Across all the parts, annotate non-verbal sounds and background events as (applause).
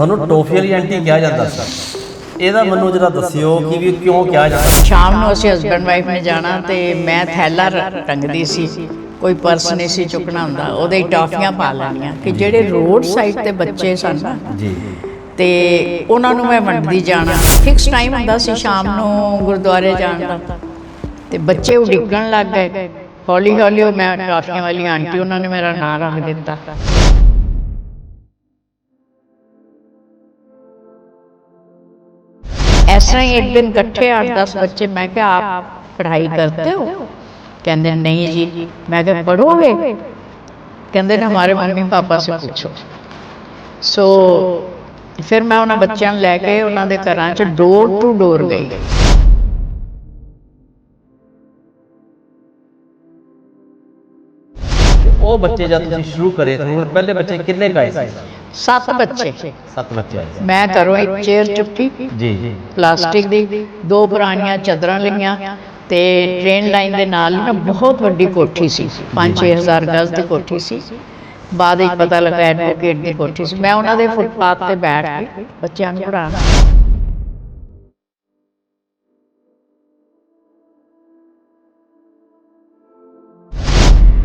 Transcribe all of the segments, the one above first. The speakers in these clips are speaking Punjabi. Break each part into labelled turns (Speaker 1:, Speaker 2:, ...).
Speaker 1: ਤੁਹਾਨੂੰ ਟੋਫੀ ਵਾਲੀ ਆਂਟੀ ਕਿਹਾ ਜਾਂਦਾ ਸੀ। ਇਹਦਾ ਮੈਨੂੰ ਜਰਾ ਦੱਸਿਓ ਕਿ ਵੀ ਕਿਉਂ ਕਿਹਾ ਜਾਂਦਾ
Speaker 2: ਸ਼ਾਮ ਨੂੰ ਅਸੀਂ ਹਸਬੰਡ ਵਾਈਫ ਨੇ ਜਾਣਾ ਤੇ ਮੈਂ ਥੈਲਾ ਟੰਗਦੀ ਸੀ। ਕੋਈ ਪਰਸ ਨਹੀਂ ਸੀ ਚੁੱਕਣਾ ਹੁੰਦਾ ਉਹਦੇ ਹੀ ਟਾਫੀਆਂ ਪਾ ਲੈਣੀਆਂ। ਕਿ ਜਿਹੜੇ ਰੋਡ ਸਾਈਡ ਤੇ ਬੱਚੇ ਸਨ ਨਾ
Speaker 1: ਜੀ।
Speaker 2: ਤੇ ਉਹਨਾਂ ਨੂੰ ਮੈਂ ਵੰਡਦੀ ਜਾਣਾ। ਫਿਕਸ ਟਾਈਮ ਹੁੰਦਾ ਸੀ ਸ਼ਾਮ ਨੂੰ ਗੁਰਦੁਆਰੇ ਜਾਣ ਦਾ। ਤੇ ਬੱਚੇ ਉਡੀਕਣ ਲੱਗ ਗਏ। ਹੌਲੀ ਹੌਲੀ ਉਹ ਮੈਂ ਟਾਫੀਆਂ ਵਾਲੀ ਆਂਟੀ ਉਹਨਾਂ ਨੇ ਮੇਰਾ ਨਾਂ ਰੱਖ ਦਿੱਤਾ। ऐसा ही एक दिन इकट्ठे आठ दस बच्चे मैं क्या आप पढ़ाई करते हो कहते नहीं जी मैं क्या पढ़ोगे कहते ने हमारे मम्मी पापा से पूछो ਸੋ ਫਿਰ ਮੈਂ ਉਹਨਾਂ ਬੱਚਿਆਂ ਨੂੰ ਲੈ ਕੇ ਉਹਨਾਂ ਦੇ ਘਰਾਂ 'ਚ ਡੋਰ ਟੂ ਡੋਰ ਗਈ
Speaker 1: ਉਹ ਬੱਚੇ ਜਦ ਤੁਸੀਂ ਸ਼ੁਰੂ ਕਰੇ ਤੁਹਾਨੂੰ ਪਹਿਲੇ ਬੱਚੇ ਕਿੰਨੇ ਕਾਏ ਸੀ
Speaker 2: ਸੱਤ ਬੱਚੇ।
Speaker 1: ਸੱਤ ਬੱਚੇ
Speaker 2: ਮੈਂ ਘਰੋਂ ਇੱਕ ਚੇਅਰ ਚੁੱਕੀ।
Speaker 1: ਜੀ ਜੀ।
Speaker 2: ਪਲਾਸਟਿਕ ਦੀ ਦੋ ਪੁਰਾਣੀਆਂ ਚਾਦਰਾਂ ਲਈਆਂ ਤੇ ਟ੍ਰੇਨ ਲਾਈਨ ਦੇ ਨਾਲ ਨਾ ਬਹੁਤ ਵੱਡੀ ਕੋਠੀ ਸੀ। 5-6000 ਗਜ਼ ਦੀ ਕੋਠੀ ਸੀ। ਬਾਅਦ ਵਿੱਚ ਪਤਾ ਲੱਗਾ ਐਡਵੋਕੇਟ ਦੀ ਕੋਠੀ ਸੀ। ਮੈਂ ਉਹਨਾਂ ਦੇ ਫੁੱਟਪਾਥ ਤੇ ਬੈਠ ਕੇ ਬੱਚਿਆਂ ਨੂੰ ਪੜ੍ਹਾਉਣਾ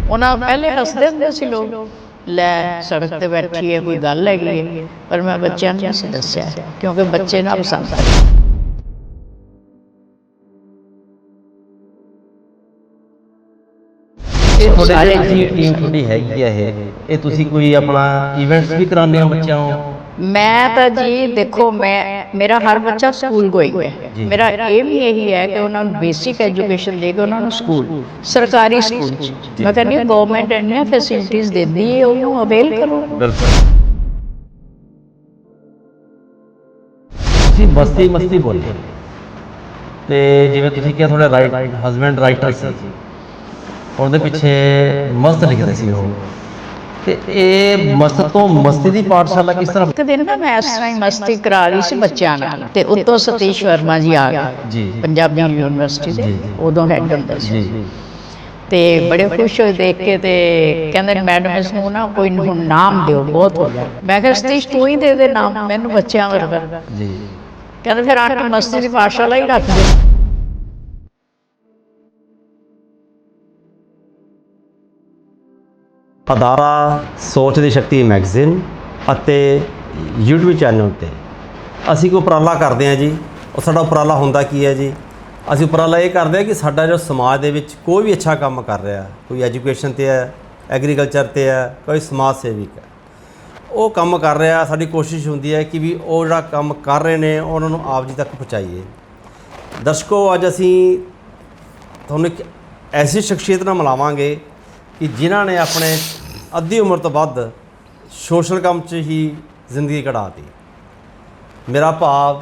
Speaker 2: ਉਹਨਾਂ ਪਹਿਲੇ ਹੱਸਦੇ ਹੁੰਦੇ ਸੀ ਲੋਕ ਲੈ, ਸੜਕ ਤੇ ਬੈਠੀ ਹੈ, ਕੋਈ ਗੱਲ ਹੈਗੀ ਹੈ। ਪਰ ਮੈਂ ਬੱਚਿਆਂ ਨੂੰ ਨਹੀਂ ਦੱਸਿਆ ਕਿਉਂਕਿ ਬੱਚੇ ਨਾ ਪਸੰਦ ਆਏ
Speaker 1: ਤੁਹਾਡੇ ਜਿਹੜੀ ਟੀਮ ਤੁਹਾਡੀ ਹੈਗੀ ਆ ਇਹ ਇਹ ਤੁਸੀਂ ਕੋਈ ਆਪਣਾ ਇਵੈਂਟਸ ਵੀ ਕਰਾਉਂਦੇ ਹੋ ਬੱਚਿਆਂ ਨੂੰ?
Speaker 2: ਮੈਂ ਤਾਂ ਜੀ ਦੇਖੋ ਮੈਂ ਮੇਰਾ ਹਰ ਬੱਚਾ ਸਕੂਲ ਗੋਇੰਗ ਹੈ।
Speaker 1: ਜੀ।
Speaker 2: ਮੇਰਾ ਏਮ ਹੀ ਇਹੀ ਹੈ ਕਿ ਉਹਨਾਂ ਨੂੰ ਬੇਸਿਕ ਐਜੂਕੇਸ਼ਨ ਦੇ ਕੇ ਉਹਨਾਂ ਨੂੰ ਸਕੂਲ। ਸਰਕਾਰੀ ਸਕੂਲ। ਮੈਂ ਕਹਿੰਦੀ ਗਵਰਨਮੈਂਟ ਇੰਨੀਆਂ ਫੈਸਿਲਿਟੀਆਂ ਦਿੰਦੀ ਹੈ ਉਹਨੂੰ ਅਵੇਲ ਕਰੋ।
Speaker 1: ਤੁਸੀਂ ਮਸਤੀ ਮਸਤੀ ਬੋਲੇ। ਤੇ ਜਿਵੇਂ ਤੁਸੀਂ ਕਿਹਾ ਤੁਹਾਡੇ ਰਾਈਟ ਹਸਬੰਡ ਰਾਈਟਰ ਸੀ। ਉਹਦੇ ਪਿੱਛੇ ਮਸਤ ਲਿਖਦੇ ਸੀ ਉਹ। ਤੇ ਇਹ ਮਸਤ ਤੋਂ ਮਸਤੀ ਦੀ ਪਾਠਸ਼ਾਲਾ ਕਿਸ ਤਰ੍ਹਾਂ
Speaker 2: ਇੱਕ ਦਿਨ ਨਾ ਮੈਂ ਇਸ ਤਰ੍ਹਾਂ ਹੀ ਮਸਤੀ ਕਰਾ ਰਹੀ ਸੀ ਬੱਚਿਆਂ ਨਾਲ ਤੇ ਉੱਤੋਂ ਸਤੀਸ਼ ਵਰਮਾ ਜੀ ਆ ਗਏ
Speaker 1: ਜੀ।
Speaker 2: ਪੰਜਾਬੀ ਯੂਨੀਵਰਸਿਟੀ ਦੇ। ਉਦੋਂ ਹੈਡ ਹੁੰਦੇ ਸੀ।
Speaker 1: ਜੀ
Speaker 2: ਤੇ ਬੜੇ ਖੁਸ਼ ਹੋਏ ਦੇਖ ਕੇ ਤੇ ਕਹਿੰਦੇ ਮੈਡਮ ਇਸ ਨੂੰ ਨਾ ਕੋਈ ਹੁਣ ਨਾਮ ਦਿਓ ਬਹੁਤ ਹੋ ਗਿਆ। ਮੈਂ ਕਿਹਾ ਸਤੀਸ਼ ਤੂੰ ਹੀ ਦੇ ਦੇ ਨਾਮ ਮੈਨੂੰ ਬੱਚਿਆਂ ਵਰਗਾ।
Speaker 1: ਜੀ।
Speaker 2: ਕਹਿੰਦੇ ਫਿਰ ਆਂਟੀ ਮਸਤੀ ਦੀ ਪਾਠਸ਼ਾਲਾ ਹੀ ਰੱਖ ਦਿਓ।
Speaker 3: ਅਦਾਰਾ ਸੋਚ ਦੀ ਸ਼ਕਤੀ ਮੈਗਜ਼ੀਨ ਅਤੇ YouTube ਚੈਨਲ ਤੇ। ਅਸੀਂ ਕੋਈ ਉਪਰਾਲਾ ਕਰਦੇ ਹਾਂ ਜੀ। ਉਹ ਸਾਡਾ ਉਪਰਾਲਾ ਹੁੰਦਾ ਕੀ ਹੈ ਜੀ? ਅਸੀਂ ਉਪਰਾਲਾ ਇਹ ਕਰਦੇ ਹਾਂ ਕਿ ਸਾਡਾ ਜੋ ਸਮਾਜ ਦੇ ਵਿੱਚ ਕੋਈ ਵੀ ਅੱਛਾ ਕੰਮ ਕਰ ਰਿਹਾ, ਕੋਈ ਐਜੂਕੇਸ਼ਨ ਤੇ ਹੈ, ਐਗਰੀਕਲਚਰ ਤੇ ਹੈ, ਕੋਈ ਸਮਾਜ ਸੇਵਿਕ ਹੈ। ਉਹ ਕੰਮ ਕਰ ਰਿਹਾ, ਸਾਡੀ ਕੋਸ਼ਿਸ਼ ਹੁੰਦੀ ਹੈ ਕਿ ਵੀ ਉਹ ਜਿਹੜਾ ਕੰਮ ਕਰ ਰਹੇ ਨੇ, ਉਹਨਾਂ ਨੂੰ ਆਪ ਜੀ ਤੱਕ ਪਹੁੰਚਾਈਏ। ਦਰਸ਼ਕੋ, ਅੱਜ ਅਸੀਂ ਤੁਹਾਨੂੰ ਇੱਕ ਐਸੀ ਸ਼ਖਸੀਅਤ ਨਾਲ ਮਿਲਾਵਾਂਗੇ ਕਿ ਜਿਨ੍ਹਾਂ ਨੇ ਆਪਣੇ ਅੱਧੀ ਉਮਰ ਤੋਂ ਵੱਧ ਸੋਸ਼ਲ ਕੰਮ 'ਚ ਹੀ ਜ਼ਿੰਦਗੀ ਕਢਾਤੀ ਮੇਰਾ ਭਾਵ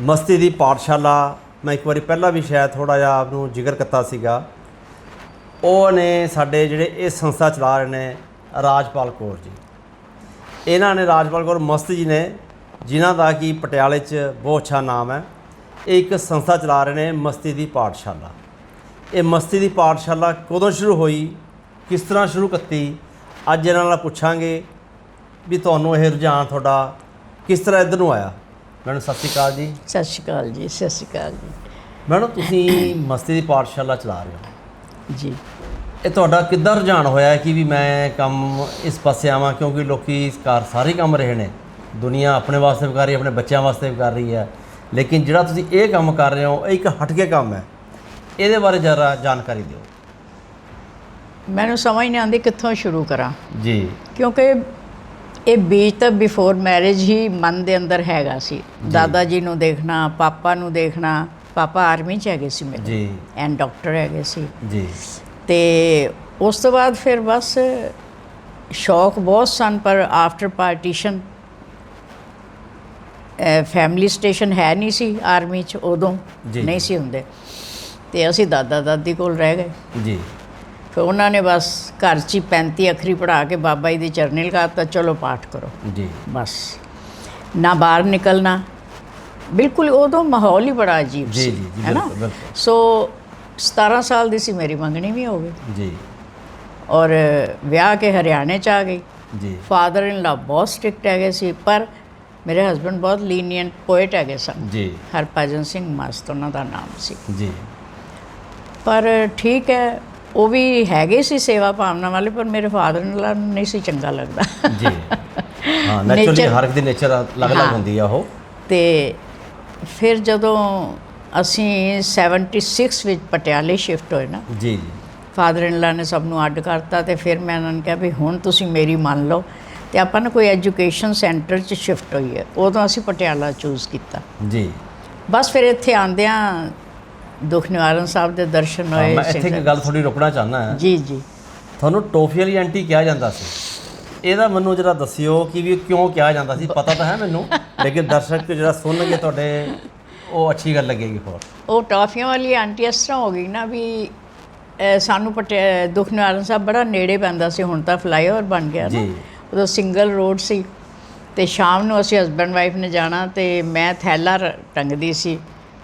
Speaker 3: ਮਸਤੀ ਦੀ ਪਾਠਸ਼ਾਲਾ, ਮੈਂ ਇੱਕ ਵਾਰੀ ਪਹਿਲਾਂ ਵੀ ਸ਼ਾਇਦ ਥੋੜਾ ਜਿਹਾ ਆਪ ਨੂੰ ਜ਼ਿਕਰ ਕੀਤਾ ਸੀਗਾ, ਉਹ ਨੇ ਸਾਡੇ ਜਿਹੜੇ ਇਹ ਸੰਸਥਾ ਚਲਾ ਰਹੇ ਨੇ ਰਾਜਪਾਲ ਕੌਰ ਜੀ। ਇਹਨਾਂ ਨੇ ਰਾਜਪਾਲ ਕੌਰ ਮਸਤ ਜੀ ਨੇ, ਜਿਨ੍ਹਾਂ ਦਾ ਕਿ ਪਟਿਆਲੇ 'ਚ ਬਹੁਤ ਅੱਛਾ ਨਾਮ ਹੈ, ਇਹ ਇੱਕ ਸੰਸਥਾ ਚਲਾ ਰਹੇ ਨੇ ਮਸਤੀ ਦੀ ਪਾਠਸ਼ਾਲਾ। ਇਹ ਮਸਤੀ ਦੀ ਪਾਠਸ਼ਾਲਾ ਕਦੋਂ ਸ਼ੁਰੂ ਹੋਈ? ਕਿਸ ਤਰ੍ਹਾਂ ਸ਼ੁਰੂ ਕੀਤੀ? ਅੱਜ ਇਹਨਾਂ ਨਾਲ ਪੁੱਛਾਂਗੇ ਵੀ ਤੁਹਾਨੂੰ ਇਹ ਰੁਝਾਨ ਤੁਹਾਡਾ ਕਿਸ ਤਰ੍ਹਾਂ ਇੱਧਰ ਨੂੰ ਆਇਆ? ਮੈਡਮ ਸਤਿ ਸ਼੍ਰੀ ਅਕਾਲ ਜੀ।
Speaker 2: ਸਤਿ ਸ਼੍ਰੀ ਅਕਾਲ ਜੀ ਸਤਿ ਸ਼੍ਰੀ ਅਕਾਲ ਜੀ।
Speaker 1: ਮੈਡਮ ਤੁਸੀਂ ਮਸਤੀ ਦੀ ਪਾਠਸ਼ਾਲਾ ਚਲਾ ਰਹੇ ਹੋ।
Speaker 2: ਜੀ।
Speaker 1: ਇਹ ਤੁਹਾਡਾ ਕਿੱਦਾਂ ਰੁਝਾਨ ਹੋਇਆ ਕਿ ਵੀ ਮੈਂ ਕੰਮ ਇਸ ਪਾਸੇ ਆਵਾਂ? ਕਿਉਂਕਿ ਲੋਕੀ ਇਸ ਕਾਰ ਸਾਰੇ ਕੰਮ ਰਹੇ ਨੇ। ਦੁਨੀਆ ਆਪਣੇ ਵਾਸਤੇ ਵੀ ਕਰ ਰਹੀ ਹੈ ਆਪਣੇ ਬੱਚਿਆਂ ਵਾਸਤੇ ਵੀ ਕਰ ਰਹੀ ਹੈ। ਲੇਕਿਨ ਜਿਹੜਾ ਤੁਸੀਂ ਇਹ ਕੰਮ ਕਰ ਰਹੇ ਹੋ ਇਹ ਇੱਕ ਹਟਕੇ ਕੰਮ ਹੈ। ਇਹਦੇ ਬਾਰੇ ਜ਼ਰਾ ਜਾਣਕਾਰੀ ਦਿਓ।
Speaker 2: ਮੈਨੂੰ ਸਮਝ ਨਹੀਂ ਆਉਂਦੀ ਕਿੱਥੋਂ ਸ਼ੁਰੂ ਕਰਾਂ।
Speaker 1: ਜੀ।
Speaker 2: ਕਿਉਂਕਿ ਇਹ ਬੀਜ ਤਾਂ ਬਿਫੋਰ ਮੈਰਿਜ ਹੀ ਮਨ ਦੇ ਅੰਦਰ ਹੈਗਾ ਸੀ। ਦਾਦਾ ਜੀ ਨੂੰ ਦੇਖਣਾ ਪਾਪਾ ਨੂੰ ਦੇਖਣਾ ਪਾਪਾ ਆਰਮੀ ਚ ਹੈਗੇ ਸੀ ਮੇਰੇ।
Speaker 1: ਜੀ।
Speaker 2: ਐਂਡ ਡਾਕਟਰ ਹੈਗੇ ਸੀ।
Speaker 1: ਜੀ।
Speaker 2: ਤੇ ਉਸ ਤੋਂ ਬਾਅਦ ਫਿਰ ਬਸ ਸ਼ੌਕ ਬਹੁਤ ਸਨ ਪਰ ਆਫਟਰ ਪਾਰਟੀਸ਼ਨ ਫੈਮਿਲੀ ਸਟੇਸ਼ਨ ਹੈ ਨਹੀਂ ਸੀ ਆਰਮੀ ਚ ਉਦੋਂ। ਨਹੀਂ। ਸੀ ਹੁੰਦੇ। ਤੇ ਅਸੀਂ ਦਾਦਾ ਦਾਦੀ ਕੋਲ ਰਹਿ ਗਏ।
Speaker 1: ਜੀ।
Speaker 2: ਫਿਰ ਉਹਨਾਂ ਨੇ ਬਸ ਘਰ 'ਚ ਹੀ 35 ਅੱਖਰੀ ਪੜਾ ਕੇ ਬਾਬਾ ਜੀ ਦੀ ਚਰਨੀ ਲਗਾਤਾ ਚਲੋ ਪਾਠ ਕਰੋ।
Speaker 1: ਜੀ।
Speaker 2: ਬਸ। ਨਾ ਬਾਹਰ ਨਿਕਲਣਾ। ਬਿਲਕੁਲ ਉਦੋਂ ਮਾਹੌਲ ਹੀ ਬੜਾ ਅਜੀਬ ਸੀ
Speaker 1: ਜੀ, ਜੀ,
Speaker 2: ਹੈ ਨਾ
Speaker 1: ਬਿਲਕੁਲ, ਬਿਲਕੁਲ।
Speaker 2: ਸੋ 17 ਸਾਲ ਦੀ ਸੀ ਮੇਰੀ ਮੰਗਣੀ ਵੀ ਹੋ ਗਈ।
Speaker 1: ਜੀ।
Speaker 2: ਔਰ ਵਿਆਹ ਕੇ ਹਰਿਆਣੇ ਚ ਆ ਗਈ।
Speaker 1: ਜੀ।
Speaker 2: ਫਾਦਰ ਇਨ ਲਾ ਬਹੁਤ ਸਟ੍ਰਿਕਟ ਹੈਗੇ ਸੀ ਪਰ ਮੇਰੇ ਹਸਬੰਡ ਬਹੁਤ ਲੀਨੀਅੰਟ ਪੋਇਟ ਹੈਗੇ ਸਨ।
Speaker 1: ਜੀ।
Speaker 2: ਹਰਭਜਨ ਸਿੰਘ ਮਸਤ ਉਹਨਾਂ ਦਾ ਨਾਮ ਸੀ।
Speaker 1: ਜੀ।
Speaker 2: ਪਰ ਠੀਕ ਹੈ ਉਹ ਵੀ ਹੈਗੇ ਸੀ ਸੇਵਾ ਭਾਵਨਾ ਵਾਲੇ ਪਰ ਮੇਰੇ ਫਾਦਰ ਨਾਲ ਨਹੀਂ ਸੀ ਚੰਗਾ ਲੱਗਦਾ।
Speaker 1: ਜੀ। ਹਾਂ ਨੈਚੁਰਲੀ ਹਰ ਇੱਕ ਦੀ ਨੇਚਰ ਅਲੱਗ-ਅਲੱਗ
Speaker 2: ਹਾਂ।
Speaker 1: ਹੁੰਦੀ ਆ ਉਹ।
Speaker 2: ਤੇ ਫਿਰ ਜਦੋਂ ਅਸੀਂ 76 ਵਿੱਚ ਪਟਿਆਲੇ ਸ਼ਿਫਟ ਹੋਏ ਨਾ
Speaker 1: ਜੀ ਜੀ।
Speaker 2: ਫਾਦਰ ਇਨ ਲਾ ਨੇ ਸਭ ਨੂੰ ਅੱਡ ਕਰਤਾ ਤੇ ਫਿਰ ਮੈਂ ਉਹਨਾਂ ਨੂੰ ਕਿਹਾ ਵੀ ਹੁਣ ਤੁਸੀਂ ਮੇਰੀ ਮੰਨ ਲਓ ਤੇ ਆਪਾਂ ਨਾ ਕੋਈ ਐਜੂਕੇਸ਼ਨ ਸੈਂਟਰ 'ਚ ਸ਼ਿਫਟ ਹੋਈਏ ਉਦੋਂ ਅਸੀਂ ਪਟਿਆਲਾ ਚੂਜ਼ ਕੀਤਾ।
Speaker 1: ਜੀ।
Speaker 2: ਬਸ ਫਿਰ ਇੱਥੇ ਆਂਦਿਆਂ ਦੁੱਖ ਨਿਵਾਰਨ ਸਾਹਿਬ ਦੇ ਦਰਸ਼ਨ ਹੋਏ
Speaker 1: ਮੈਂ ਇੱਥੇ ਇੱਕ ਗੱਲ ਥੋੜੀ ਰੁਕਣਾ ਚਾਹੁੰਦਾ ਹਾਂ।
Speaker 2: ਜੀ ਜੀ।
Speaker 1: ਤੁਹਾਨੂੰ ਟੋਫੀ ਵਾਲੀ ਆਂਟੀ ਕਿਹਾ ਜਾਂਦਾ ਸੀ। ਇਹਦਾ ਮੈਨੂੰ ਜਰਾ ਦੱਸਿਓ ਕਿ ਵੀ ਕਿਉਂ ਕਿਹਾ ਜਾਂਦਾ ਸੀ। ਪਤਾ ਤਾਂ ਹੈ ਮੈਨੂੰ ਲੇਕਿਨ ਦਰਸ਼ਕ ਜਿਹੜਾ ਸੁਣਨਗੇ ਤੁਹਾਡੇ ਉਹ ਅੱਛੀ ਗੱਲ ਲੱਗੇਗੀ ਹੋਰ।
Speaker 2: ਉਹ ਟਾਫੀਆਂ ਵਾਲੀ ਆਂਟੀ ਇਸ ਤਰ੍ਹਾਂ ਹੋ ਗਈ ਨਾ ਵੀ ਸਾਨੂੰ ਪਟਿਆ ਦੁੱਖ ਨਿਵਾਰਨ ਸਾਹਿਬ ਬੜਾ ਨੇੜੇ ਪੈਂਦਾ ਸੀ। ਹੁਣ ਤਾਂ ਫਲਾਈਓਵਰ ਬਣ ਗਿਆ ਨਾ।
Speaker 1: ਜੀ।
Speaker 2: ਉਦੋਂ ਸਿੰਗਲ ਰੋਡ ਸੀ। ਤੇ ਸ਼ਾਮ ਨੂੰ ਅਸੀਂ ਹਸਬੰਡ ਵਾਈਫ ਨੇ ਜਾਣਾ ਤੇ ਮੈਂ ਥੈਲਾ ਟੰਗਦੀ ਸੀ।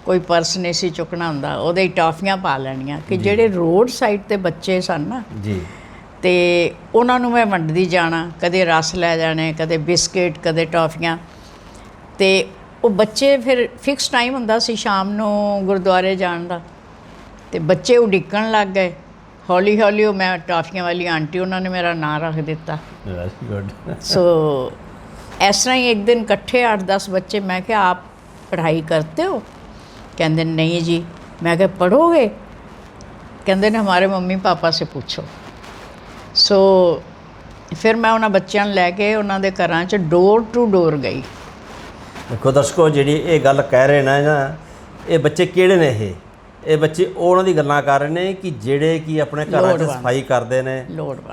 Speaker 2: ਕੋਈ ਪਰਸ ਨਹੀਂ ਸੀ ਚੁੱਕਣਾ ਹੁੰਦਾ ਉਹਦੇ ਹੀ ਟਾਫੀਆਂ ਪਾ ਲੈਣੀਆਂ ਕਿ ਜਿਹੜੇ ਰੋਡ ਸਾਈਡ ਤੇ ਬੱਚੇ ਸਨ ਨਾ
Speaker 1: ਜੀ।
Speaker 2: ਤੇ ਉਹਨਾਂ ਨੂੰ ਮੈਂ ਵੰਡਦੀ ਜਾਣਾ ਕਦੇ ਰਸ ਲੈ ਜਾਣੇ ਕਦੇ ਬਿਸਕਟ ਕਦੇ ਟਾਫੀਆਂ। ਤੇ ਉਹ ਬੱਚੇ ਫਿਰ ਫਿਕਸ ਟਾਈਮ ਹੁੰਦਾ ਸੀ ਸ਼ਾਮ ਨੂੰ ਗੁਰਦੁਆਰੇ ਜਾਣ ਦਾ ਤੇ ਬੱਚੇ ਉਡੀਕਣ ਲੱਗ ਗਏ। ਹੌਲੀ ਹੌਲੀ ਉਹ ਮੈਂ ਟਾਫੀਆਂ ਵਾਲੀ ਆਂਟੀ ਉਹਨਾਂ ਨੇ ਮੇਰਾ ਨਾਂ ਰੱਖ ਦਿੱਤਾ। ਸੋ ਇਸ ਤਰ੍ਹਾਂ ਹੀ ਇੱਕ ਦਿਨ ਇਕੱਠੇ 8-10 ਬੱਚੇ ਮੈਂ ਕਿਹਾ ਆਪ ਪੜ੍ਹਾਈ ਕਰਤੇ ਹੋ? ਕਹਿੰਦੇ ਨਹੀਂ ਜੀ। ਮੈਂ ਕਿਹਾ ਪੜੋਗੇ ਕਹਿੰਦੇ ਨੇ ਹਮਾਰੇ ਮੰਮੀ ਪਾਪਾ ਸੇ ਪੁੱਛੋ। ਸੋ ਫਿਰ ਮੈਂ ਉਹਨਾਂ ਬੱਚਿਆਂ ਨੂੰ ਲੈ ਕੇ ਉਹਨਾਂ ਦੇ ਘਰਾਂ 'ਚ ਡੋਰ ਟੂ ਡੋਰ ਗਈ।
Speaker 1: ਦੇਖੋ ਦਰਸ਼ਕੋ ਜਿਹੜੀ ਇਹ ਗੱਲ ਕਹਿ ਰਹੇ ਨੇ ਨਾ ਇਹ ਬੱਚੇ ਕਿਹੜੇ ਨੇ ਇਹ? ਇਹ ਬੱਚੇ ਉਹਨਾਂ ਦੀ ਗੱਲਾਂ ਕਰ ਰਹੇ ਨੇ ਕਿ ਜਿਹੜੇ ਕਿ ਆਪਣੇ ਘਰਾਂ 'ਚ। ਸਫ਼ਾਈ ਕਰਦੇ ਨੇ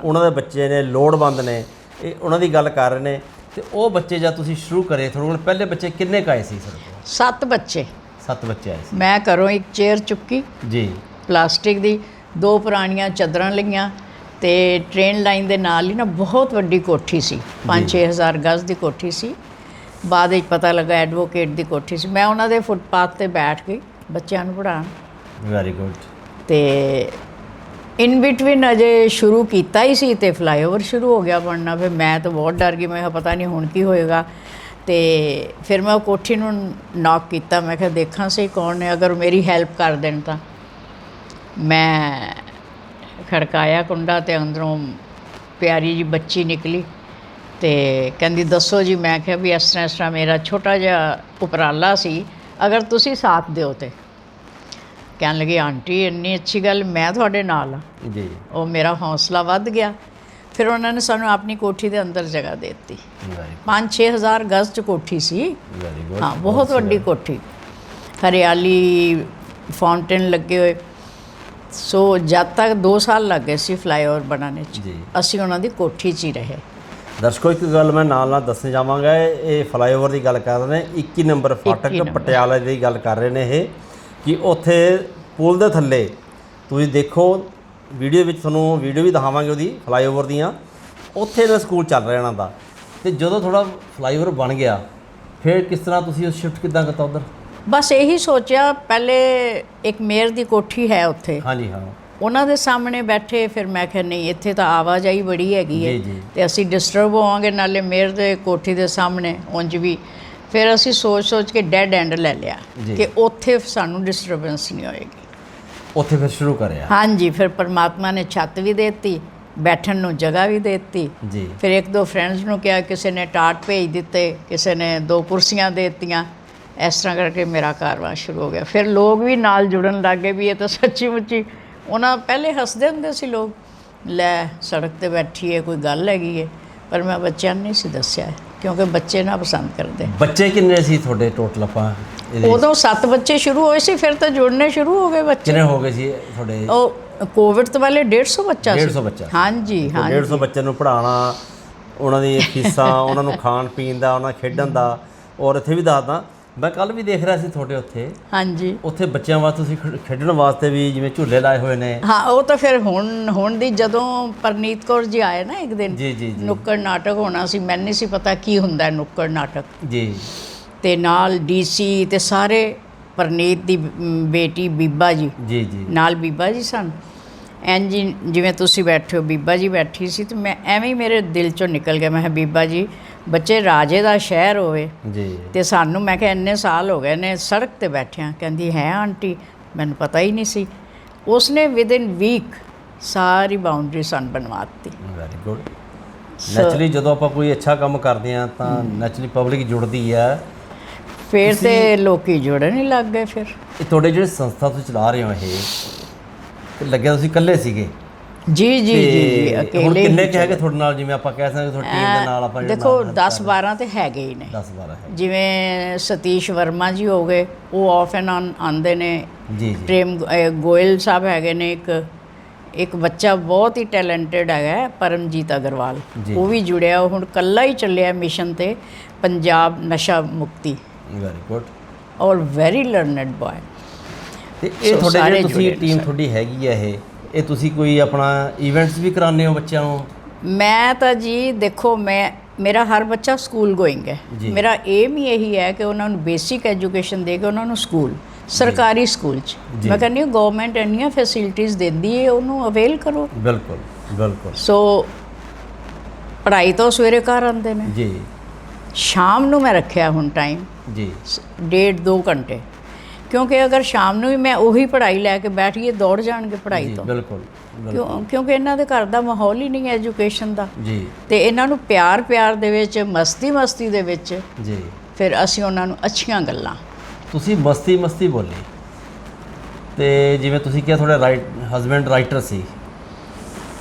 Speaker 1: ਉਹਨਾਂ ਦੇ ਬੱਚੇ ਨੇ ਲੋੜਵੰਦ ਨੇ ਇਹ ਉਹਨਾਂ ਦੀ ਗੱਲ ਕਰ ਰਹੇ ਨੇ। ਤੇ ਉਹ ਬੱਚੇ ਜਦ ਤੁਸੀਂ ਸ਼ੁਰੂ ਕਰੇ ਕੋਲ ਪਹਿਲੇ ਬੱਚੇ ਕਿੰਨੇ ਕਾਏ ਸੀ ਸਰ?
Speaker 2: ਸੱਤ ਬੱਚੇ।
Speaker 1: ਸੱਤ ਬੱਚੇ ਆਏ
Speaker 2: ਮੈਂ ਘਰੋਂ ਇੱਕ ਚੇਅਰ ਚੁੱਕੀ
Speaker 1: ਸੀ ਜੀ।
Speaker 2: ਪਲਾਸਟਿਕ ਦੀ ਦੋ ਪੁਰਾਣੀਆਂ ਚਾਦਰਾਂ ਲਈਆਂ ਤੇ ਟ੍ਰੇਨ ਲਾਈਨ ਦੇ ਨਾਲ ਹੀ ਨਾ ਬਹੁਤ ਵੱਡੀ ਕੋਠੀ ਸੀ 5-6000 ਗਜ਼ ਦੀ ਕੋਠੀ ਸੀ। ਬਾਅਦ ਵਿੱਚ ਪਤਾ ਲੱਗਾ ਐਡਵੋਕੇਟ ਦੀ ਕੋਠੀ ਸੀ। ਮੈਂ ਉਹਨਾਂ ਦੇ ਫੁੱਟਪਾਥ ਤੇ ਬੈਠ ਗਈ ਬੱਚਿਆਂ ਨੂੰ ਪੜ੍ਹਾਉਣ।
Speaker 1: ਵੈਰੀ ਗੁੱਡ
Speaker 2: ਤੇ ਇਨ ਬਿਟਵੀਨ ਅਜੇ ਸ਼ੁਰੂ ਕੀਤਾ ਹੀ ਸੀ ਤੇ ਫਲਾਈਓਵਰ ਸ਼ੁਰੂ ਹੋ ਗਿਆ ਬਣਨਾ। ਫਿਰ ਮੈਂ ਤਾਂ ਬਹੁਤ ਡਰ ਗਈ ਮੈਂ ਪਤਾ ਨਹੀਂ ਹੁਣ ਕੀ ਹੋਏਗਾ। ਤੇ ਫਿਰ ਮੈਂ ਉਹ ਕੋਠੀ ਨੂੰ ਨੌਕ ਕੀਤਾ। ਮੈਂ ਕਿਹਾ ਦੇਖਾਂ ਸਹੀ ਕੌਣ ਨੇ ਅਗਰ ਮੇਰੀ ਹੈਲਪ ਕਰ ਦੇਣ ਤਾਂ। ਮੈਂ ਖੜਕਾਇਆ ਕੁੰਡਾ ਤੇ ਅੰਦਰੋਂ ਪਿਆਰੀ ਜੀ ਬੱਚੀ ਨਿਕਲੀ ਤੇ ਕਹਿੰਦੀ ਦੱਸੋ ਜੀ। ਮੈਂ ਕਿਹਾ ਵੀ ਇਸ ਤਰ੍ਹਾਂ ਇਸ ਤਰ੍ਹਾਂ ਮੇਰਾ ਛੋਟਾ ਜਿਹਾ ਉਪਰਾਲਾ ਸੀ। ਅਗਰ ਤੁਸੀਂ ਸਾਥ ਦਿਓ ਤੇ। ਕਹਿਣ ਲੱਗੀ ਆਂਟੀ ਇੰਨੀ ਅੱਛੀ ਗੱਲ ਮੈਂ ਤੁਹਾਡੇ ਨਾਲ ਹਾਂ
Speaker 1: ਜੀ।
Speaker 2: ਉਹ ਮੇਰਾ ਹੌਸਲਾ ਵੱਧ ਗਿਆ। ਫਿਰ ਉਹਨਾਂ ਨੇ ਸਾਨੂੰ ਆਪਣੀ ਕੋਠੀ ਦੇ ਅੰਦਰ ਜਗ੍ਹਾ ਦੇ ਦਿੱਤੀ।
Speaker 1: ਵੈਰੀ
Speaker 2: 5-6000 ਗਜ਼ ਚ ਕੋਠੀ ਸੀ। ਹਾਂ ਬਹੁਤ ਵੱਡੀ ਕੋਠੀ। ਹਰਿਆਲੀ ਫਾਊਂਟੇਨ ਲੱਗੇ ਹੋਏ। ਸੋ ਜਦ ਤੱਕ 2 ਸਾਲ ਲੱਗ ਗਏ ਸੀ ਫਲਾਈਓਵਰ ਬਣਾਉਣੇ ਚ। ਅਸੀਂ ਉਹਨਾਂ ਦੀ ਕੋਠੀ 'ਚ ਹੀ ਰਹੇ।
Speaker 1: ਦਰਸ਼ਕੋ ਇੱਕ ਗੱਲ ਮੈਂ ਨਾਲ ਨਾਲ ਦੱਸਣ ਜਾਵਾਂਗਾ। ਇਹ ਫਲਾਈਓਵਰ ਦੀ ਗੱਲ ਕਰ ਰਹੇ ਨੇ। 21 ਨੰਬਰ ਫਾਟਕ। ਪਟਿਆਲਾ ਦੀ ਗੱਲ ਕਰ ਰਹੇ ਨੇ ਇਹ ਕਿ ਉੱਥੇ ਪੁਲ ਦੇ ਥੱਲੇ ਤੁਸੀਂ ਦੇਖੋ ਵੀਡੀਓ ਵਿੱਚ ਤੁਹਾਨੂੰ ਵੀਡੀਓ ਵੀ ਦਿਖਾਵਾਂਗੇ ਉਹਦੀ ਫਲਾਈਓਵਰ ਦੀਆਂ। ਉੱਥੇ ਦਾ ਸਕੂਲ ਚੱਲ ਰਿਹਾ ਇਹਨਾਂ ਦਾ। ਤੇ ਜਦੋਂ ਥੋੜਾ ਫਲਾਈਓਵਰ ਬਣ ਗਿਆ ਫਿਰ ਕਿਸ ਤਰ੍ਹਾਂ ਤੁਸੀਂ ਉਹ ਸ਼ਿਫਟ ਕਿੱਦਾਂ ਕਰਤਾ ਉਧਰ?
Speaker 2: ਬਸ ਇਹੀ ਸੋਚਿਆ ਪਹਿਲੇ ਇੱਕ ਮੇਅਰ ਦੀ ਕੋਠੀ ਹੈ ਉੱਥੇ।
Speaker 1: ਹਾਂਜੀ ਹਾਂ।
Speaker 2: ਉਹਨਾਂ ਦੇ ਸਾਹਮਣੇ ਬੈਠੇ ਫਿਰ ਮੈਂ ਕਿਹਾ ਨਹੀਂ ਇੱਥੇ ਤਾਂ ਆਵਾਜਾਈ ਬੜੀ ਹੈਗੀ ਹੈ। ਤੇ ਅਸੀਂ ਡਿਸਟਰਬ ਹੋਵਾਂਗੇ ਨਾਲੇ ਮੇਰ ਦੇ ਕੋਠੀ ਦੇ ਸਾਹਮਣੇ ਉਂਝ ਵੀ। ਫਿਰ ਅਸੀਂ ਸੋਚ ਸੋਚ ਕੇ ਡੈਡ ਐਂਡ ਲੈ ਲਿਆ। ਕਿ ਉੱਥੇ ਸਾਨੂੰ ਡਿਸਟਰਬੈਂਸ ਨਹੀਂ ਹੋਏਗੀ।
Speaker 1: ਉੱਥੇ ਫਿਰ ਸ਼ੁਰੂ ਕਰਿਆ।
Speaker 2: ਹਾਂਜੀ ਫਿਰ ਪਰਮਾਤਮਾ ਨੇ ਛੱਤ ਵੀ ਦੇਤੀ ਬੈਠਣ ਨੂੰ ਜਗ੍ਹਾ ਵੀ ਦੇਤੀ।
Speaker 1: ਜੀ।
Speaker 2: ਫਿਰ ਇੱਕ ਦੋ ਫਰੈਂਡਸ ਨੂੰ ਕਿਹਾ ਕਿਸੇ ਨੇ ਟਾਟ ਭੇਜ ਦਿੱਤੇ ਕਿਸੇ ਨੇ ਦੋ ਕੁਰਸੀਆਂ ਦੇ ਦਿੱਤੀਆਂ। ਇਸ ਤਰ੍ਹਾਂ ਕਰਕੇ ਮੇਰਾ ਕਾਰਵਾਂ ਸ਼ੁਰੂ ਹੋ ਗਿਆ। ਫਿਰ ਲੋਕ ਵੀ ਨਾਲ ਜੁੜਨ ਲੱਗ ਵੀ ਇਹ ਤਾਂ ਸੱਚੀ ਮੁੱਚੀ ਉਹਨਾਂ ਪਹਿਲੇ ਹੱਸਦੇ ਹੁੰਦੇ ਸੀ ਲੋਕ ਲੈ ਸੜਕ ਤੇ ਬੈਠੀ ਹੈ ਕੋਈ ਗੱਲ ਹੈਗੀ ਹੈ ਪਰ ਮੈਂ ਬੱਚਿਆਂ ਨੂੰ ਨਹੀਂ ਸੀ ਦੱਸਿਆ। ਕਿਉਂਕਿ ਬੱਚੇ ਨਾ ਪਸੰਦ ਕਰਦੇ।
Speaker 1: ਬੱਚੇ ਕਿੰਨੇ ਸੀ ਤੁਹਾਡੇ ਟੋਟਲ ਆਪਾਂ ਇਹਦੇ
Speaker 2: ਉਦੋਂ ਸੱਤ ਬੱਚੇ ਸ਼ੁਰੂ ਹੋਏ ਸੀ ਫਿਰ ਤਾਂ ਜੁੜਨੇ ਸ਼ੁਰੂ ਹੋ ਗਏ ਬੱਚੇ।
Speaker 1: ਕਿੰਨੇ ਹੋ ਗਏ ਸੀ ਤੁਹਾਡੇ?
Speaker 2: ਉਹ ਕੋਵਿਡ ਤੋਂ ਪਹਿਲੇ 150 ਬੱਚਾ ਸੀ।
Speaker 1: 150 ਬੱਚਾ।
Speaker 2: ਹਾਂਜੀ ਹਾਂ
Speaker 1: 150 ਬੱਚਿਆਂ ਨੂੰ ਪੜ੍ਹਾਉਣਾ ਉਹਨਾਂ ਦੀ ਫੀਸਾਂ ਉਹਨਾਂ ਨੂੰ ਖਾਣ ਪੀਣ ਦਾ ਉਹਨਾਂ ਖੇਡਣ ਦਾ। ਔਰ ਇੱਥੇ ਵੀ ਦੱਸਦਾ ਮੈਂ ਕੱਲ ਵੀ ਦੇਖ ਰਿਹਾ ਸੀ ਤੁਹਾਡੇ ਉੱਥੇ।
Speaker 2: ਹਾਂਜੀ।
Speaker 1: ਉੱਥੇ ਬੱਚਿਆਂ ਵਾਸਤੇ ਤੁਸੀਂ ਖੇਡ- ਖੇਡਣ ਵਾਸਤੇ ਵੀ ਜਿਵੇਂ ਝੂਲੇ ਲਾਏ ਹੋਏ ਨੇ।
Speaker 2: ਹਾਂ ਉਹ ਤਾਂ ਫਿਰ ਹੁਣ ਹੁਣ ਦੀ ਜਦੋਂ ਪਰਨੀਤ ਕੌਰ ਜੀ ਆਏ ਨਾ ਇੱਕ ਦਿਨ
Speaker 1: ਜੀ ਜੀ
Speaker 2: ਨੁੱਕੜ ਨਾਟਕ ਹੋਣਾ ਸੀ ਮੈਨੂੰ ਨਹੀਂ ਸੀ ਪਤਾ ਕੀ ਹੁੰਦਾ ਨੁੱਕੜ ਨਾਟਕ।
Speaker 1: ਜੀ।
Speaker 2: ਤੇ ਨਾਲ ਡੀਸੀ ਤੇ ਸਾਰੇ ਪਰਨੀਤ ਦੀ ਬੇਟੀ ਬੀਬਾ ਜੀ।
Speaker 1: ਜੀ ਜੀ।
Speaker 2: ਨਾਲ ਬੀਬਾ ਜੀ ਸਨ। ਐਂ ਜੀ ਜਿਵੇਂ ਤੁਸੀਂ ਬੈਠੇ ਹੋ ਬੀਬਾ ਜੀ ਬੈਠੀ ਸੀ ਤੇ ਮੈਂ ਐਵੇਂ ਹੀ ਮੇਰੇ ਦਿਲ ਚੋਂ ਨਿਕਲ ਗਿਆ। ਮੈਂ ਬੀਬਾ ਜੀ ਬੱਚੇ ਰਾਜੇ ਦਾ ਸ਼ਹਿਰ ਹੋਵੇ
Speaker 1: ਜੀ।
Speaker 2: ਤੇ ਸਾਨੂੰ ਮੈਂ ਕਿਹਾ ਇੰਨੇ ਸਾਲ ਹੋ ਗਏ ਨੇ ਸੜਕ ਤੇ ਬੈਠਿਆਂ ਕਹਿੰਦੀ ਹੈ ਆਂਟੀ? ਮੈਨੂੰ ਪਤਾ ਹੀ ਨਹੀਂ ਸੀ। ਉਸਨੇ ਵਿਦ ਇਨ ਵੀਕ ਸਾਰੀ ਬਾਉਂਡਰੀ ਸਾਨੂੰ ਬਣਵਾ ਦਿੱਤੀ।
Speaker 1: ਵੈਰੀ ਗੁੱਡ ਨੈਚੁਰਲੀ ਜਦੋਂ ਆਪਾਂ ਕੋਈ ਅੱਛਾ ਕੰਮ ਕਰਦੇ ਆ ਤਾਂ ਨੈਚੁਰਲੀ ਪਬਲਿਕ ਜੁੜਦੀ ਹੈ।
Speaker 2: ਫਿਰ ਤੇ ਲੋਕੀ ਜੁੜਨ ਹੀ ਲੱਗ ਗਏ ਫਿਰ।
Speaker 1: ਇਹ ਤੁਹਾਡੇ ਜਿਹੜੇ ਸੰਸਥਾ ਤੁਸੀਂ ਚਲਾ ਰਹੇ ਹੋ ਇਹ ਲੱਗਿਆ ਤੁਸੀਂ ਇਕੱਲੇ ਸੀਗੇ।
Speaker 2: ਜੀ ਜੀ ਜੀ
Speaker 1: ਤੇ ਹੁਣ
Speaker 2: ਅਕੇਲੇ
Speaker 1: ਕਿੰਨੇ ਕੁ ਹੈਗੇ ਤੁਹਾਡੇ ਨਾਲ? ਜਿਵੇਂ ਆਪਾਂ ਕਹਿ ਸਕਦੇ ਤੁਹਾਡੀ ਟੀਮ ਦੇ ਨਾਲ ਆਪਾਂ ਜਿਹੜਾ
Speaker 2: ਦੇਖੋ 10 12 ਤੇ ਹੈਗੇ ਹੀ ਨੇ।
Speaker 1: 10 12 ਹੈ
Speaker 2: ਜਿਵੇਂ ਸਤੀਸ਼ ਵਰਮਾ ਜੀ ਹੋ ਗਏ ਉਹ ਆਫ ਐਂਡ ਆਨ ਆਉਂਦੇ ਨੇ।
Speaker 1: ਜੀ ਜੀ।
Speaker 2: ਪ੍ਰੇਮ ਗੋ- ਅਹ ਗੋਇਲ ਸਾਹਿਬ ਹੈਗੇ ਨੇ ਇੱਕ। ਇੱਕ ਬੱਚਾ ਬਹੁਤ ਹੀ ਟੈਲੈਂਟਡ ਹੈਗਾ ਹੈ, ਪਰਮਜੀਤ ਅਗਰਵਾਲ।
Speaker 1: ਜੀ।
Speaker 2: ਉਹ ਵੀ ਜੁੜਿਆ ਉਹ ਹੁਣ ਕੱਲਾ ਹੀ ਚੱਲਿਆ ਮਿਸ਼ਨ ਤੇ ਪੰਜਾਬ ਨਸ਼ਾ ਮੁਕਤੀ।
Speaker 1: ਵੈਰੀ ਗੁੱਡ
Speaker 2: ਔਰ ਵੈਰੀ ਲਰਨਡ ਬॉय
Speaker 1: ਤੇ ਇਹ ਤੁਹਾਡੇ
Speaker 2: ਸਾਰੇ
Speaker 1: ਜਿਹੜੇ ਤੁਸੀਂ
Speaker 2: ਜੁੜੇ ਨੇ
Speaker 1: ਟੀਮ ਤੁਹਾਡੀ ਹੈਗੀ ਹੈ ਇਹ ਇਹ ਤੁਸੀਂ ਕੋਈ ਆਪਣਾ ਇਵੈਂਟਸ ਵੀ ਕਰਾਉਂਦੇ ਹੋ ਬੱਚਿਆਂ ਨੂੰ?
Speaker 2: ਮੈਂ ਤਾਂ ਜੀ ਦੇਖੋ ਮੈਂ ਮੇਰਾ ਹਰ ਬੱਚਾ ਸਕੂਲ ਗੋਇੰਗ ਹੈ। ਮੇਰਾ ਏਮ ਹੀ ਇਹੀ ਹੈ ਕਿ ਉਹਨਾਂ ਨੂੰ ਬੇਸਿਕ ਐਜੂਕੇਸ਼ਨ ਦੇ ਕੇ ਉਹਨਾਂ ਨੂੰ ਸਕੂਲ ਸਰਕਾਰੀ ਸਕੂਲ ਚ। ਮੈਂ ਕਹਿੰਦੀ ਹਾਂ ਗਵਰਨਮੈਂਟ ਇੰਨੀਆਂ ਫੈਸਿਲਿਟੀਆਂ ਦਿੰਦੀ ਹੈ ਉਹਨੂੰ ਅਵੇਲ ਕਰੋ।
Speaker 1: ਬਿਲਕੁਲ ਬਿਲਕੁਲ।
Speaker 2: ਸੋ ਪੜ੍ਹਾਈ ਤੋਂ ਸਵੇਰੇ ਘਰ ਆਉਂਦੇ ਨੇ।
Speaker 1: ਜੀ।
Speaker 2: ਸ਼ਾਮ ਨੂੰ ਮੈਂ ਰੱਖਿਆ ਹੁਣ ਟਾਈਮ
Speaker 1: ਜੀ।
Speaker 2: ਡੇਢ ਦੋ ਘੰਟੇ। ਕਿਉਂਕਿ ਅਗਰ ਸ਼ਾਮ ਨੂੰ ਵੀ ਮੈਂ ਉਹੀ ਪੜ੍ਹਾਈ ਲੈ ਕੇ ਬੈਠ ਗਈ ਦੌੜ ਜਾਣਗੇ ਪੜ੍ਹਾਈ ਤੋਂ।
Speaker 1: ਬਿਲਕੁਲ ਬਿਲਕੁਲ।
Speaker 2: ਕਿਉਂ ਕਿਉਂਕਿ ਇਹਨਾਂ ਦੇ ਘਰ ਦਾ ਮਾਹੌਲ ਹੀ ਨਹੀਂ ਹੈ ਐਜੂਕੇਸ਼ਨ ਦਾ।
Speaker 1: ਜੀ।
Speaker 2: ਤੇ ਇਹਨਾਂ ਨੂੰ ਪਿਆਰ ਪਿਆਰ ਦੇ ਵਿੱਚ ਮਸਤੀ ਮਸਤੀ ਦੇ ਵਿੱਚ
Speaker 1: ਜੀ।
Speaker 2: ਫਿਰ ਅਸੀਂ ਉਹਨਾਂ ਨੂੰ ਅੱਛੀਆਂ ਗੱਲਾਂ।
Speaker 1: ਤੁਸੀਂ ਮਸਤੀ ਮਸਤੀ ਬੋਲੀ। ਤੇ ਜਿਵੇਂ ਤੁਸੀਂ ਕਿਹਾ ਤੁਹਾਡੇ ਰਾਈਟ ਹਸਬੈਂਡ ਰਾਈਟਰ ਸੀ।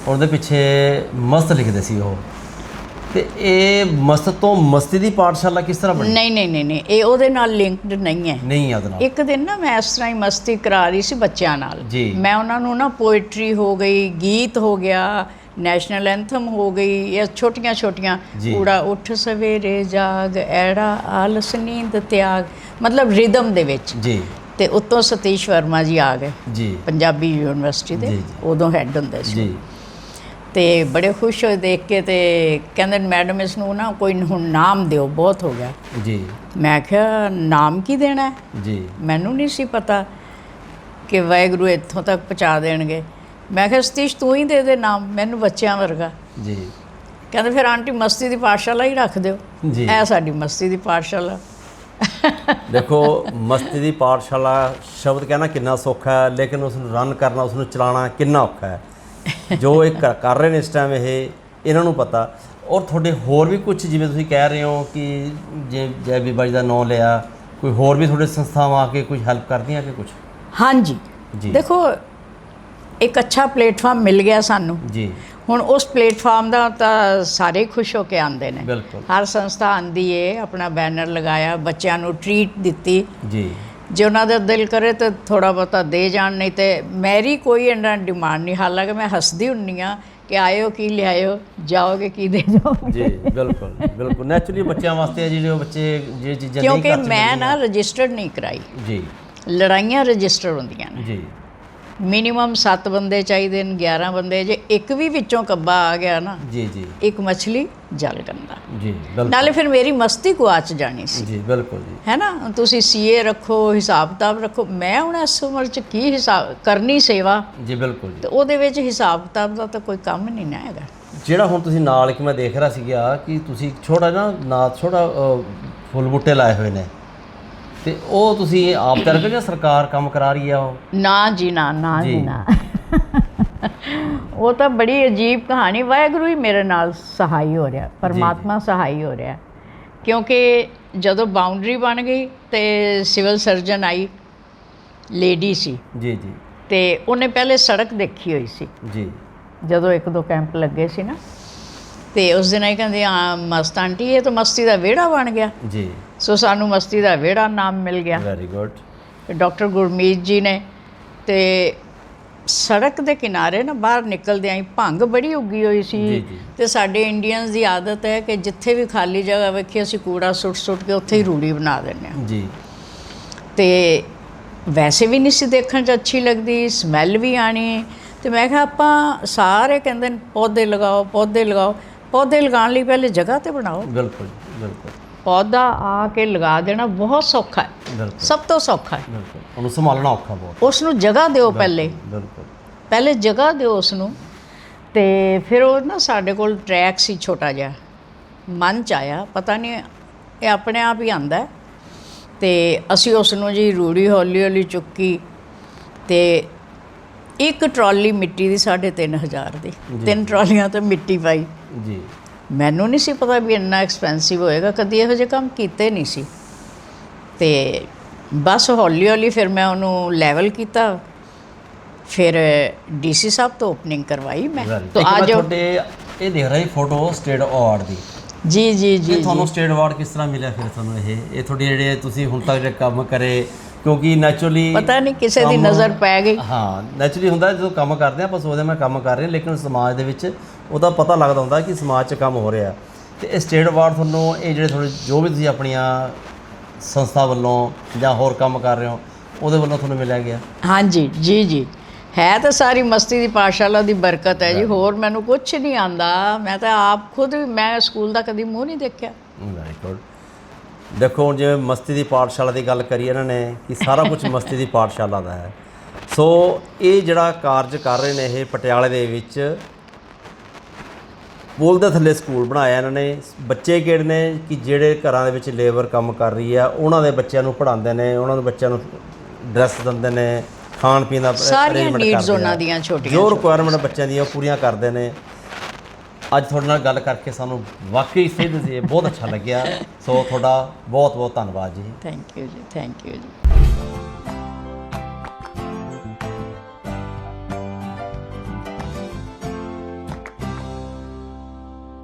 Speaker 1: ਉਹਦੇ ਪਿੱਛੇ ਮਸਤ ਲਿਖਦੇ ਸੀ ਉਹ। ਤੇ ਇਹ ਮਸਤ ਤੋਂ ਮਸਤੀ ਦੀ ਪਾਠਸ਼ਾਲਾ ਕਿਸ ਤਰ੍ਹਾਂ ਬਣੀ?
Speaker 2: ਨਹੀਂ ਨਹੀਂ ਨਹੀਂ ਨਹੀਂ ਇਹ ਉਹਦੇ ਨਾਲ ਲਿੰਕਡ ਨਹੀਂ ਹੈ।
Speaker 1: ਨਹੀਂ ਨਾਲ।
Speaker 2: ਇੱਕ ਦਿਨ ਨਾ ਮੈਂ ਇਸ ਤਰ੍ਹਾਂ ਹੀ ਮਸਤੀ ਕਰਾ ਰਹੀ ਸੀ ਬੱਚਿਆਂ ਨਾਲ। ਮੈਂ ਉਹਨਾਂ ਨੂੰ ਨਾ ਪੋਇਟਰੀ ਹੋ ਗਈ ਗੀਤ ਹੋ ਗਿਆ ਨੈਸ਼ਨਲ ਐਂਥਮ ਹੋ ਗਈ ਇਹ ਛੋਟੀਆਂ ਛੋਟੀਆਂ। ਊੜਾ ਉੱਠ ਸਵੇਰੇ ਜਾਗ ਐੜਾ ਆਲਸ ਨੀਂਦ ਤਿਆਗ ਮਤਲਬ ਰਿਦਮ ਦੇ ਵਿੱਚ।
Speaker 1: ਜੀ।
Speaker 2: ਤੇ ਉੱਤੋਂ ਸਤੀਸ਼ ਵਰਮਾ ਜੀ ਆ ਗਏ।
Speaker 1: ਜੀ।
Speaker 2: ਪੰਜਾਬੀ ਯੂਨੀਵਰਸਿਟੀ ਦੇ। ਉਦੋਂ ਹੈੱਡ ਹੁੰਦੇ ਸੀ।
Speaker 1: ਜੀ।
Speaker 2: ਤੇ ਬੜੇ ਖੁਸ਼ ਹੋਏ ਦੇਖ ਕੇ ਤੇ ਕਹਿੰਦੇ ਮੈਡਮ ਇਸ ਨੂੰ ਨਾ ਕੋਈ ਹੁਣ ਨਾਮ ਦਿਓ ਬਹੁਤ ਹੋ ਗਿਆ।
Speaker 1: ਜੀ।
Speaker 2: ਮੈਂ ਕਿਹਾ ਨਾਮ ਕੀ ਦੇਣਾ?
Speaker 1: ਜੀ।
Speaker 2: ਮੈਨੂੰ ਨਹੀਂ ਸੀ ਪਤਾ ਕਿ ਵਾਹਿਗੁਰੂ ਇੱਥੋਂ ਤੱਕ ਪਹੁੰਚਾ ਦੇਣਗੇ। ਮੈਂ ਕਿਹਾ ਸਤੀਸ਼ ਤੂੰ ਹੀ ਦੇ ਦੇ ਨਾਮ ਮੈਨੂੰ ਬੱਚਿਆਂ ਵਰਗਾ।
Speaker 1: ਜੀ।
Speaker 2: ਕਹਿੰਦੇ ਫਿਰ ਆਂਟੀ ਮਸਤੀ ਦੀ ਪਾਠਸ਼ਾਲਾ ਹੀ ਰੱਖ ਦਿਓ।
Speaker 1: ਜੀ।
Speaker 2: ਇਹ ਸਾਡੀ ਮਸਤੀ ਦੀ ਪਾਠਸ਼ਾਲਾ।
Speaker 1: ਦੇਖੋ ਮਸਤੀ ਦੀ ਪਾਠਸ਼ਾਲਾ ਸ਼ਬਦ ਕਹਿਣਾ ਕਿੰਨਾ ਸੌਖਾ ਹੈ ਲੇਕਿਨ ਉਸ ਨੂੰ ਰਨ ਕਰਨਾ ਉਸ ਨੂੰ ਚਲਾਉਣਾ ਕਿੰਨਾ ਔਖਾ ਹੈ। ਜੋ ਇਹ ਕਰ- ਰਹੇ ਨੇ ਇਸ ਟਾਈਮ ਇਹ ਇਹਨਾਂ ਨੂੰ ਪਤਾ। ਔਰ ਤੁਹਾਡੇ ਹੋਰ ਵੀ ਕੁਝ ਜਿਵੇਂ ਤੁਸੀਂ ਕਹਿ ਰਹੇ ਹੋ ਕਿ ਜੇ ਜੈ ਬੀਬਾ ਜੀ ਦਾ ਨਾਮ ਲਿਆ ਕੋਈ ਹੋਰ ਵੀ ਤੁਹਾਡੇ ਸੰਸਥਾਵਾਂ ਆ ਕੇ ਕੁਝ ਹੈਲਪ ਕਰਦੀਆਂ ਕਿ ਕੁਝ
Speaker 2: ਹਾਂਜੀ।
Speaker 1: ਜੀ।
Speaker 2: ਦੇਖੋ ਇੱਕ ਅੱਛਾ ਪਲੇਟਫਾਰਮ ਮਿਲ ਗਿਆ ਸਾਨੂੰ।
Speaker 1: ਜੀ।
Speaker 2: ਹੁਣ ਉਸ ਪਲੇਟਫਾਰਮ ਦਾ ਤਾਂ ਸਾਰੇ ਖੁਸ਼ ਹੋ ਕੇ ਆਉਂਦੇ ਨੇ।
Speaker 1: ਬਿਲਕੁਲ।
Speaker 2: ਹਰ ਸੰਸਥਾ ਆਂਦੀ ਏ ਆਪਣਾ ਬੈਨਰ ਲਗਾਇਆ ਬੱਚਿਆਂ ਨੂੰ ਟ੍ਰੀਟ ਦਿੱਤੀ।
Speaker 1: ਜੀ।
Speaker 2: ਜੇ ਉਹਨਾਂ ਦਾ ਦਿਲ ਕਰੇ ਤਾਂ ਥੋੜਾ ਬਹੁਤਾ ਦੇ ਜਾਣ ਨਹੀਂ ਤੇ ਮੇਰੀ ਕੋਈ ਇਹਨਾਂ ਡਿਮਾਂਡ ਨਹੀਂ। ਹਾਲਾਂਕਿ ਮੈਂ ਹੱਸਦੀ ਹੁੰਨੀ ਆ ਕਿ ਆਇਓ ਕੀ ਲਿਆਇਓ ਜਾਓਗੇ ਕੀ ਦੇ ਜਾਓ
Speaker 1: ਜੀ ਬਿਲਕੁਲ ਬਿਲਕੁਲ। ਨੈਚੁਰਲੀ ਬੱਚਿਆਂ ਵਾਸਤੇ ਜਿਹੜੇ ਉਹ ਬੱਚੇ ਜਿਹੜੇ ਚੀਜ਼ਾਂ ਨਹੀਂ
Speaker 2: ਕਿਉਂਕਿ
Speaker 1: ਕਰ ਸਕਦੇ
Speaker 2: ਮੈਂ ਨਾ ਰਜਿਸਟਰਡ ਨਹੀਂ ਕਰਾਈ।
Speaker 1: ਜੀ।
Speaker 2: ਲੜਾਈਆਂ ਰਜਿਸਟਰ ਹੁੰਦੀਆਂ ਨੇ।
Speaker 1: ਜੀ।
Speaker 2: ਮਿਨੀਮਮ 7 ਬੰਦੇ ਚਾਹੀਦੇ ਨੇ 11 ਬੰਦੇ। ਜੇ ਇੱਕ ਵੀ ਵਿੱਚੋਂ ਕੱਬਾ ਆ ਗਿਆ ਨਾ
Speaker 1: ਜੀ ਜੀ।
Speaker 2: ਇੱਕ ਮੱਛਲੀ ਜਲ ਗੰਦਾ
Speaker 1: ਜੀ
Speaker 2: ਨਾਲੇ ਫਿਰ ਮੇਰੀ ਮਸਤੀ ਗੁਆਚ ਜਾਣੀ ਸੀ।
Speaker 1: ਜੀ ਬਿਲਕੁਲ ਜੀ।
Speaker 2: ਹੈ ਨਾ? ਤੁਸੀਂ ਸੀਏ ਰੱਖੋ ਹਿਸਾਬ ਕਿਤਾਬ ਰੱਖੋ। ਮੈਂ ਹੁਣ ਇਸ ਉਮਰ 'ਚ ਕੀ ਹਿਸਾਬ ਕਰਨੀ ਸੇਵਾ?
Speaker 1: ਜੀ ਬਿਲਕੁਲ ਜੀ।
Speaker 2: ਤੇ ਉਹਦੇ ਵਿੱਚ ਹਿਸਾਬ ਕਿਤਾਬ ਦਾ ਤਾਂ ਕੋਈ ਕੰਮ ਨਹੀਂ ਨਾ ਹੈਗਾ।
Speaker 1: ਜਿਹੜਾ ਹੁਣ ਤੁਸੀਂ ਨਾਲ ਇੱਕ ਮੈਂ ਦੇਖ ਰਿਹਾ ਸੀਗਾ ਕਿ ਤੁਸੀਂ ਛੋਟਾ ਨਾ ਨਾ ਛੋਟਾ ਫੁੱਲ ਬੂਟੇ ਲਾਏ ਹੋਏ ਨੇ। ਤੇ ਉਹ ਤੁਸੀਂ ਆਪ ਤਿਆਰ ਕਰਦੇ ਜਾਂ ਸਰਕਾਰ ਕੰਮ ਕਰਾ ਰਹੀ ਆ ਉਹ?
Speaker 2: ਨਾ ਜੀ ਨਾ ਨਾ ਜੀ
Speaker 1: ਜੀ।
Speaker 2: ਨਾ। ਉਹ ਤਾਂ ਬੜੀ ਅਜੀਬ ਕਹਾਣੀ ਵਾਹਿਗੁਰੂ ਹੀ ਮੇਰੇ ਨਾਲ ਸਹਾਈ ਹੋ ਰਿਹਾ ਪਰਮਾਤਮਾ ਸਹਾਈ ਹੋ ਰਿਹਾ। ਕਿਉਂਕਿ ਜਦੋਂ ਬਾਉਂਡਰੀ ਬਣ ਗਈ ਤੇ ਸਿਵਲ ਸਰਜਨ ਆਈ ਲੇਡੀ ਸੀ।
Speaker 1: ਜੀ ਜੀ।
Speaker 2: ਤੇ ਉਹਨੇ ਪਹਿਲੇ ਸੜਕ ਦੇਖੀ ਹੋਈ ਸੀ।
Speaker 1: ਜੀ।
Speaker 2: ਜਦੋਂ ਇੱਕ ਦੋ ਕੈਂਪ ਲੱਗੇ ਸੀ ਨਾ ਤੇ ਉਸ ਦਿਨ ਇਹ ਕਹਿੰਦੇ ਆ ਮਸਤ ਆਂਟੀ ਇਹ ਤਾਂ ਮਸਤੀ ਦਾ ਵਿਹੜਾ ਬਣ ਗਿਆ।
Speaker 1: ਜੀ।
Speaker 2: ਸੋ ਸਾਨੂੰ ਮਸਤੀ ਦਾ ਵਿਹੜਾ ਨਾਮ ਮਿਲ ਗਿਆ।
Speaker 1: ਵੈਰੀ ਗੁੱਡ
Speaker 2: ਡਾਕਟਰ ਗੁਰਮੀਤ ਜੀ ਨੇ ਤੇ ਸੜਕ ਦੇ ਕਿਨਾਰੇ ਨਾ ਬਾਹਰ ਨਿਕਲਦੇ ਆਂ ਭੰਗ ਬੜੀ ਉੱਗੀ ਹੋਈ ਸੀ। ਤੇ ਸਾਡੇ ਇੰਡੀਅਨਸ ਦੀ ਆਦਤ ਹੈ ਕਿ ਜਿੱਥੇ ਵੀ ਖਾਲੀ ਜਗ੍ਹਾ ਵੇਖੀ ਅਸੀਂ ਕੂੜਾ ਸੁੱਟ ਸੁੱਟ ਕੇ ਉੱਥੇ ਹੀ ਰੂੜੀ ਬਣਾ ਦਿੰਦੇ ਹਾਂ।
Speaker 1: ਜੀ।
Speaker 2: ਤੇ ਵੈਸੇ ਵੀ ਨਹੀਂ ਸੀ ਦੇਖਣ 'ਚ ਅੱਛੀ ਲੱਗਦੀ ਸਮੈਲ ਵੀ ਆਣੀ ਤੇ ਮੈਂ ਕਿਹਾ ਆਪਾਂ ਸਾਰੇ ਕਹਿੰਦੇ ਨੇ ਪੌਦੇ ਲਗਾਓ ਪੌਦੇ ਲਗਾਓ। ਪੌਦੇ ਲਗਾਉਣ ਲਈ ਪਹਿਲੇ ਜਗ੍ਹਾ ਤੇ ਬਣਾਓ।
Speaker 1: ਬਿਲਕੁਲ ਬਿਲਕੁਲ।
Speaker 2: ਪੌਦਾ ਆ ਕੇ ਲਗਾ ਦੇਣਾ ਬਹੁਤ ਸੌਖਾ ਹੈ। ਸਭ ਤੋਂ ਸੌਖਾ ਹੈ।
Speaker 1: ਬਿਲਕੁਲ। ਉਹਨੂੰ ਸੰਭਾਲਣਾ ਔਖਾ ਬਹੁਤ।
Speaker 2: ਉਸ ਨੂੰ ਜਗ੍ਹਾ ਦਿਓ ਪਹਿਲੇ।
Speaker 1: ਬਿਲਕੁਲ।
Speaker 2: ਪਹਿਲੇ ਜਗ੍ਹਾ ਦਿਓ ਉਸ ਨੂੰ ਤੇ ਫਿਰ ਉਹ ਨਾ ਸਾਡੇ ਕੋਲ ਟਰੈਕ ਸੀ ਛੋਟਾ ਜਿਹਾ। ਮਨ ਚ ਆਇਆ। ਪਤਾ ਨਹੀਂ ਇਹ ਆਪਣੇ ਆਪ ਹੀ ਆਂਦਾ ਤੇ ਅਸੀਂ ਉਸ ਨੂੰ ਜੀ ਰੂੜੀ ਹੌਲੀ ਹੌਲੀ ਚੁੱਕੀ ਤੇ ਇੱਕ ਟਰਾਲੀ ਮਿੱਟੀ ਦੀ 3500 ਦੀ। ਤਿੰਨ ਟਰਾਲੀਆਂ ਤੇ ਮਿੱਟੀ ਪਾਈ।
Speaker 1: ਜੀ।
Speaker 2: ਮੈਨੂੰ ਨਹੀਂ ਸੀ ਪਤਾ ਵੀ ਇੰਨਾ ਐਕਸਪੈਂਸਿਵ ਹੋਏਗਾ। ਕਦੀ ਇਹੋ ਜਿਹੇ ਕੰਮ ਕੀਤੇ ਨਹੀਂ ਸੀ। ਤੇ ਬਸ ਹੌਲੀ ਹੌਲੀ ਫਿਰ ਮੈਂ ਉਹਨੂੰ ਲੈਵਲ ਕੀਤਾ। ਫਿਰ ਡੀਸੀ ਸਾਹਿਬ ਤੋਂ ਓਪਨਿੰਗ ਕਰਵਾਈ ਮੈਂ। ਤਾਂ ਅੱਜ
Speaker 1: ਤੁਹਾਡੇ ਇਹ ਦੇਖ ਰਹੀ ਫੋਟੋ ਸਟੇਟ ਅਵਾਰਡ ਦੀ।
Speaker 2: ਜੀ ਜੀ ਜੀ
Speaker 1: ਤੁਹਾਨੂੰ ਸਟੇਟ ਅਵਾਰਡ ਕਿਸ ਤਰ੍ਹਾਂ ਮਿਲਿਆ ਫਿਰ ਤੁਹਾਨੂੰ ਇਹ? ਇਹ ਤੁਹਾਡੇ ਜਿਹੜੇ ਤੁਸੀਂ ਹੁਣ ਤੱਕ ਜਿਹੜੇ ਕੰਮ ਕਰੇ ਕਿਉਂਕਿ ਨੈਚੁਰਲੀ
Speaker 2: ਪਤਾ ਨਹੀਂ ਕਿਸੇ ਦੀ ਨਜ਼ਰ ਪੈ ਗਈ।
Speaker 1: ਹਾਂ ਨੈਚੁਰਲੀ ਹੁੰਦਾ ਜਦੋਂ ਕੰਮ ਕਰਦੇ ਆ ਆਪਾਂ ਸੋਚਦੇ ਮੈਂ ਕੰਮ ਕਰ ਰਿਹਾ ਲੇਕਿਨ ਸਮਾਜ ਦੇ ਵਿੱਚ ਉਹਦਾ ਪਤਾ ਲੱਗਦਾ ਹੁੰਦਾ ਕਿ ਸਮਾਜ 'ਚ ਕੰਮ ਹੋ ਰਿਹਾ। ਤੇ ਇਹ ਸਟੇਟ ਅਵਾਰਡ ਤੁਹਾਨੂੰ ਇਹ ਜਿਹੜੇ ਤੁਹਾਡੇ ਜੋ ਵੀ ਤੁਸੀਂ ਆਪਣੀਆਂ ਸੰਸਥਾ ਵੱਲੋਂ ਜਾਂ ਹੋਰ ਕੰਮ ਕਰ ਰਹੇ ਹੋ ਉਹਦੇ ਵੱਲੋਂ ਤੁਹਾਨੂੰ ਮਿਲਿਆ ਗਿਆ।
Speaker 2: ਹਾਂਜੀ ਜੀ ਜੀ। ਹੈ ਤਾਂ ਸਾਰੀ ਮਸਤੀ ਦੀ ਪਾਠਸ਼ਾਲਾ ਦੀ ਬਰਕਤ ਹੈ ਜੀ। ਹੋਰ ਮੈਨੂੰ ਕੁਝ ਨਹੀਂ ਆਂਦਾ ਮੈਂ ਤਾਂ ਆਪ ਖੁਦ ਮੈਂ ਸਕੂਲ ਦਾ ਕਦੀ ਮੂੰਹ ਨਹੀਂ ਦੇਖਿਆ।
Speaker 1: ਵੈਰੀ ਗੁੱਡ ਦੇਖੋ ਹੁਣ ਜਿਵੇਂ ਮਸਤੀ ਦੀ ਪਾਠਸ਼ਾਲਾ ਦੀ ਗੱਲ ਕਰੀ ਇਹਨਾਂ ਨੇ ਕਿ ਸਾਰਾ ਕੁਝ (laughs) ਮਸਤੀ ਦੀ ਪਾਠਸ਼ਾਲਾ ਦਾ ਹੈ। ਸੋ ਇਹ ਜਿਹੜਾ ਕਾਰਜ ਕਰ ਰਹੇ ਨੇ ਇਹ ਪਟਿਆਲੇ ਦੇ ਵਿੱਚ ਪੁਲ ਦੇ ਥੱਲੇ ਸਕੂਲ ਬਣਾਇਆ ਇਹਨਾਂ ਨੇ। ਬੱਚੇ ਕਿਹੜੇ ਨੇ ਕਿ ਜਿਹੜੇ ਘਰਾਂ ਦੇ ਵਿੱਚ ਲੇਬਰ ਕੰਮ ਕਰ ਰਹੀ ਆ ਉਹਨਾਂ ਦੇ ਬੱਚਿਆਂ ਨੂੰ ਪੜ੍ਹਾਉਂਦੇ ਨੇ ਉਹਨਾਂ ਦੇ ਬੱਚਿਆਂ ਨੂੰ ਡਰੈਸ ਦਿੰਦੇ ਨੇ ਖਾਣ ਪੀਣ ਦਾ
Speaker 2: ਸਾਰੀਆਂ
Speaker 1: ਆ।
Speaker 2: ਉਹਨਾਂ ਦੀਆਂ ਛੋਟੀਆਂ
Speaker 1: ਜੋ ਰਿਕੁਆਇਰਮੈਂਟ ਬੱਚਿਆਂ ਦੀਆਂ ਉਹ ਪੂਰੀਆਂ ਕਰਦੇ ਨੇ। ਅੱਜ ਤੁਹਾਡੇ ਨਾਲ ਗੱਲ ਕਰਕੇ ਸਾਨੂੰ ਵਾਕਈ ਸਿੱਧ ਸੀ ਬਹੁਤ ਅੱਛਾ ਲੱਗਿਆ। ਸੋ ਤੁਹਾਡਾ ਬਹੁਤ ਬਹੁਤ ਧੰਨਵਾਦ ਜੀ।
Speaker 2: ਥੈਂਕ ਯੂ ਜੀ ਥੈਂਕ ਯੂ ਜੀ।